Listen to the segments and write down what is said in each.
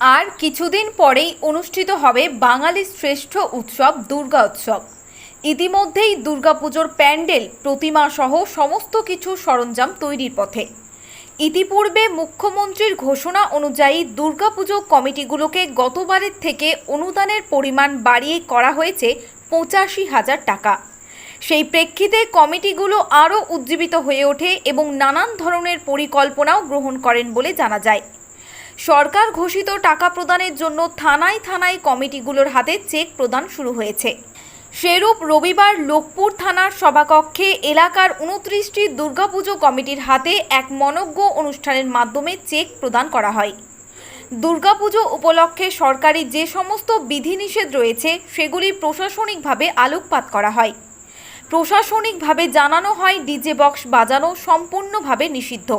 আর কিছুদিন পরেই অনুষ্ঠিত হবে বাঙালির শ্রেষ্ঠ উৎসব, দুর্গা উৎসব। ইতিমধ্যেই দুর্গাপুজোর প্যান্ডেল, প্রতিমা সহ সমস্ত কিছু সরঞ্জাম তৈরির পথে। ইতিপূর্বে মুখ্যমন্ত্রীর ঘোষণা অনুযায়ী দুর্গাপুজো কমিটিগুলোকে গতবারের থেকে অনুদানের পরিমাণ বাড়িয়ে করা হয়েছে পঁচাশি হাজার টাকা। সেই প্রেক্ষিতে কমিটিগুলো আরও উজ্জীবিত হয়ে ওঠে এবং নানান ধরনের পরিকল্পনাও গ্রহণ করেন বলে জানা যায়। সরকার ঘোষিত টাকা প্রদানের জন্য থানায় থানায় কমিটিগুলোর হাতে চেক প্রদান শুরু হয়েছে। সেরূপ রবিবার লোকপুর থানার সভাকক্ষে এলাকার উনত্রিশটি দুর্গাপুজো কমিটির হাতে এক মনজ্ঞ অনুষ্ঠানের মাধ্যমে চেক প্রদান করা হয়। দুর্গাপুজো উপলক্ষে সরকারি যে সমস্ত বিধিনিষেধ রয়েছে, সেগুলি প্রশাসনিকভাবে আলোকপাত করা হয়। প্রশাসনিকভাবে জানানো হয়, ডিজে বক্স বাজানো সম্পূর্ণভাবে নিষিদ্ধ।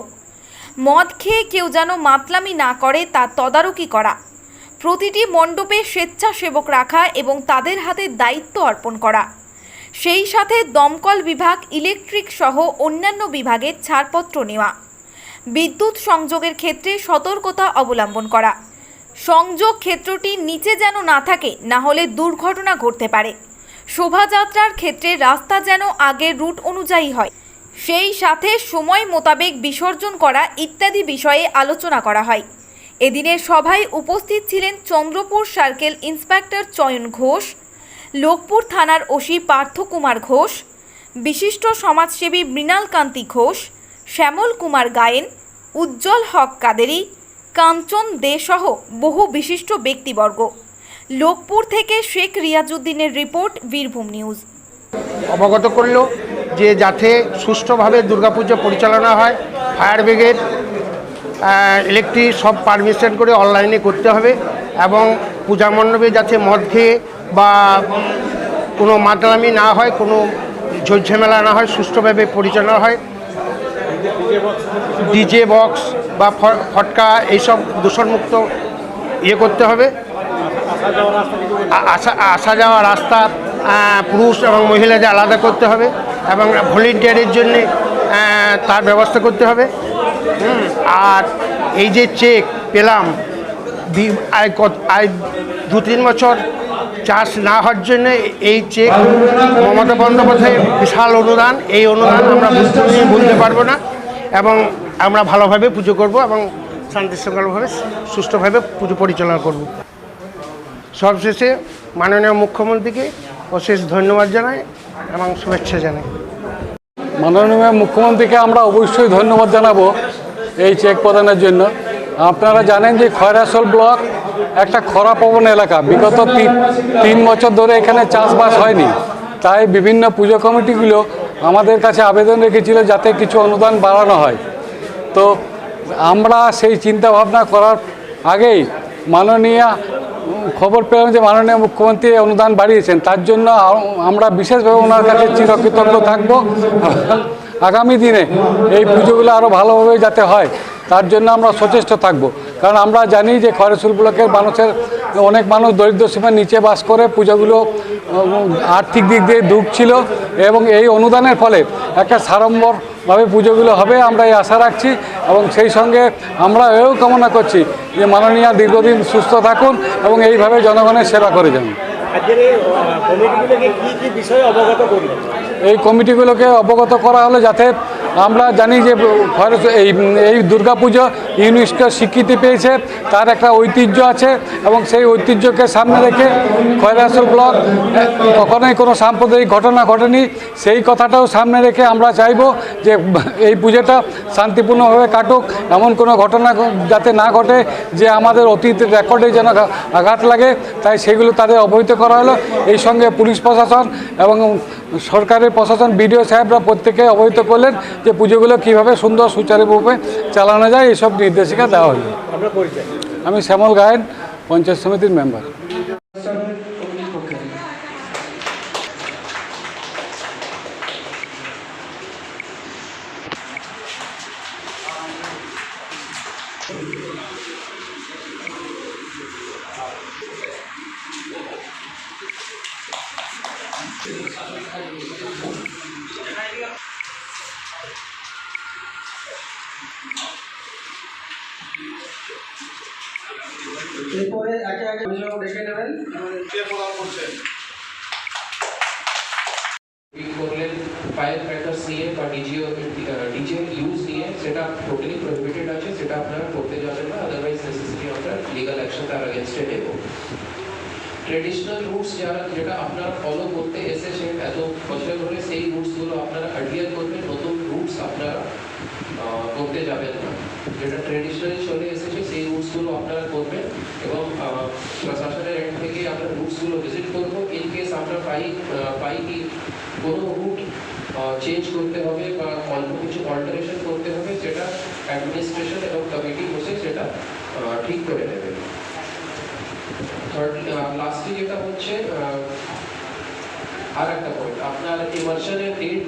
মদ খেয়ে কেউ যেন মাতলামি না করে তা তদারকি করা। প্রতিটি মণ্ডপে স্বেচ্ছাসেবক রাখা এবং তাদের হাতে দায়িত্ব অর্পণ করা। সেই সাথে দমকল বিভাগ, ইলেকট্রিক সহ অন্যান্য বিভাগের ছাড়পত্র নেওয়া। বিদ্যুৎ সংযোগের ক্ষেত্রে সতর্কতা অবলম্বন করা। সংযোগ ক্ষেত্রটি নিচে যেন না থাকে, না হলে দুর্ঘটনা ঘটতে পারে। শোভাযাত্রার ক্ষেত্রে রাস্তা যেন আগের রুট অনুযায়ী হয়। সেই সাথে সময় মোতাবেক বিসর্জন করা ইত্যাদি বিষয়ে আলোচনা করা হয়। এদিনের সভায় উপস্থিত ছিলেন চন্দ্রপুর সার্কেল ইন্সপেক্টর চয়ন ঘোষ, লোকপুর থানার ওসি পার্থকুমার ঘোষ, বিশিষ্ট সমাজসেবী মৃণাল কান্তি ঘোষ, শ্যামল কুমার গায়েন, উজ্জ্বল হক কাদেরি, কাঞ্চন দে সহ বহু বিশিষ্ট ব্যক্তিবর্গ। লোকপুর থেকে শেখ রিয়াজুদ্দিনের রিপোর্ট বীরভূম নিউজ। অবগত করল যে যাতে সুষ্ঠুভাবে দুর্গাপুজো পরিচালনা হয় ফায়ার ব্রিগেড ইলেকট্রিক সব পারমিশন করে অনলাইনে করতে হবে এবং পূজা মণ্ডপে যাতে মদ খেয়ে বা কোনো মাতলামি না হয়, কোনো ঝোঝামেলা না হয়, সুষ্ঠুভাবে পরিচালনা হয়। ডিজে বক্স বা ফটকা এইসব দূষণমুক্ত ইয়ে করতে হবে। আসা আসা যাওয়া রাস্তা পুরুষ এবং মহিলাদের আলাদা করতে হবে। এবং ভলেন্টিয়ারের জন্য তার ব্যবস্থা করতে হবে। আর এই যে চেক পেলাম আয় কত- আয় দু তিন বছর চাষ না হওয়ার জন্য এই চেক মমতা বন্দ্যোপাধ্যায়ের বিশাল অনুদান। এই অনুদান আমরা ভুলতে পারব না এবং আমরা ভালোভাবে পুজো করব এবং শান্তি শৃঙ্খলাভাবে সুষ্ঠুভাবে পুজো পরিচালনা করব। সবশেষে মাননীয় মুখ্যমন্ত্রীকে অশেষ ধন্যবাদ জানাই এবং শুভেচ্ছা জানাই। মাননীয় মুখ্যমন্ত্রীকে আমরা অবশ্যই ধন্যবাদ জানাব এই চেক প্রদানের জন্য। আপনারা জানেন যে খয়রাসোল ব্লক একটা খরাপ্রবণ এলাকা। বিগত তিন বছর ধরে এখানে চাষবাস হয়নি। তাই বিভিন্ন পুজো কমিটিগুলো আমাদের কাছে আবেদন রেখেছিল যাতে কিছু অনুদান বাড়ানো হয়। তো আমরা সেই চিন্তা ভাবনা করার আগেই মাননীয় খবর পেলাম যে মাননীয় মুখ্যমন্ত্রী অনুদান বাড়িয়েছেন। তার জন্য আমরা বিশেষভাবে ওনার কাছে চিরকৃতজ্ঞ থাকব। আগামী দিনে এই পুজোগুলো আরও ভালোভাবে যাতে হয়, তার জন্য আমরা সচেষ্ট থাকব। কারণ আমরা জানি যে খয়রসুল ব্লকের মানুষের, অনেক মানুষ দরিদ্র সীমার নিচে বাস করে, পুজোগুলো আর্থিক দিক দিয়ে দুঃখ ছিল এবং এই অনুদানের ফলে একটা সাড়ম্বরভাবে পুজোগুলো হবে আমরা এই আশা রাখছি এবং সেই সঙ্গে আমরা এও কামনা করছি যে মাননীয়া দীর্ঘদিন সুস্থ থাকুন এবং এইভাবে জনগণের সেবা করে যান। এই কমিটিগুলোকে অবগত করা হলো যাতে আমরা জানি যে এই এই দুর্গাপুজো ইউনেস্কো স্বীকৃতি পেয়েছে। তার একটা ঐতিহ্য আছে এবং সেই ঐতিহ্যকে সামনে রেখে খয়রাসুল ব্লক কখনোই কোনো সাম্প্রদায়িক ঘটনা ঘটেনি। সেই কথাটাও সামনে রেখে আমরা চাইব যে এই পুজোটা শান্তিপূর্ণভাবে কাটুক। এমন কোনো ঘটনা যাতে না ঘটে যে আমাদের অতীত রেকর্ডে যেন আঘাত লাগে, তাই সেগুলো তাদের অবহিত করা হলো। এই সঙ্গে পুলিশ প্রশাসন এবং সরকারের প্রশাসন বিডিও সাহেবরা প্রত্যেকে অবহিত করলেন যে পুজোগুলো কীভাবে সুন্দর সুচারুরূপে চালানো যায় এইসব নির্দেশিকা দেওয়া হলো। আমি শ্যামল গায়েন পঞ্চায়েত সমিতির মেম্বার। এরপরে একে একে মহিলাও ডেকে নেবেন প্রদান করছেন ফাইল ক্র্যাকার্স নিয়ে বা ডিজিও ডিজে ইউজ নিয়ে সেটা টোটালি প্রহিবিটেড আছে সেটা আপনারা করতে যাবেন না আদারওয়াইজ নেসেসিটি আপনার লিগাল অ্যাকশন তার এগেনস্টে নেব ট্রেডিশনাল রুটস যারা যেটা আপনারা ফলো করতে এসেছেন এত বছর ধরে সেই রুটসগুলো আপনারা অ্যাডিয়ার করবেন নতুন রুটস আপনারা আহ, করতে যাবেন না। যেটা ট্রেডিশনালি চলে এসেছে সেই রুটসগুলো আপনারা করবেন এবং আহ, প্রশাসনের এন্ড থেকে আমরা রুটসগুলো ভিজিট করব। ইন কেস আমরা পাই আহ, পাই কি কোনো রুট চেঞ্জ করতে হবে বা অল্প কিছু অল্টারেশন করতে হবে সেটা অ্যাডমিনিস্ট্রেশন এবং কমিটি বসে সেটা আহ, ঠিক করে নেবে। থার্ড লাস্টলি যেটা হচ্ছে আহ, আর একটা পয়েন্ট আপনার ইমার্শনের ডেট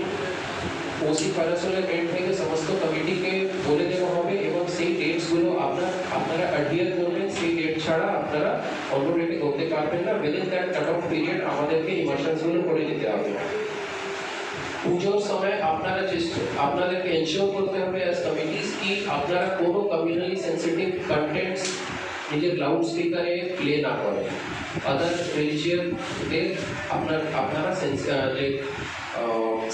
ওসি ফারাসলের ডেট থেকে সমস্ত কমিটিকে বলে দেওয়া হবে এবং সেই ডেটসগুলো আপনার আপনারা অ্যাডিয়ার করবেন সেই ডেট ছাড়া আপনারা অন্য ডেটে করতে পারবেন না। Within that cut off period আমাদেরকে ইমার্শনসগুলো করে দিতে হবে। পুজোর সময় আপনারা চেষ্টা আপনাদেরকে এনশিওর করতে হবে অ্যাজ কমিটিস কি আপনারা কোনো কমিউনালি সেন্সিটিভ কন্টেন্টস ये क्लाउड स्पीकर है प्ले ना करे अदर रिलीजियन अपना अपना सेंस लाइक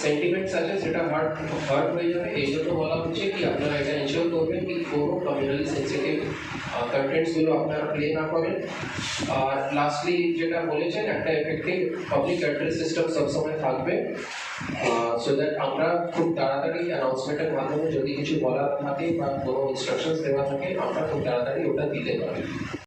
সেন্টিমেন্টস আছে সেটা হার্ট হার্ট হয়ে যাবে এই জন্য বলা হচ্ছে কি আপনারা এটা এনশিওর করবেন কি কোনো কমিউনালি সেন্সিটিভ কন্টেন্টসগুলো আপনারা প্লে না করেন আর লাস্টলি যেটা বলেছেন একটা এফেক্টিভ পাবলিক অ্যাড্রেস সিস্টেম সবসময় থাকবে সো দ্যাট আমরা খুব তাড়াতাড়ি অ্যানাউন্সমেন্টের মাধ্যমে যদি কিছু বলার থাকে বা কোনো ইনস্ট্রাকশনস দেওয়া থাকে আমরা খুব তাড়াতাড়ি ওটা দিতে পারি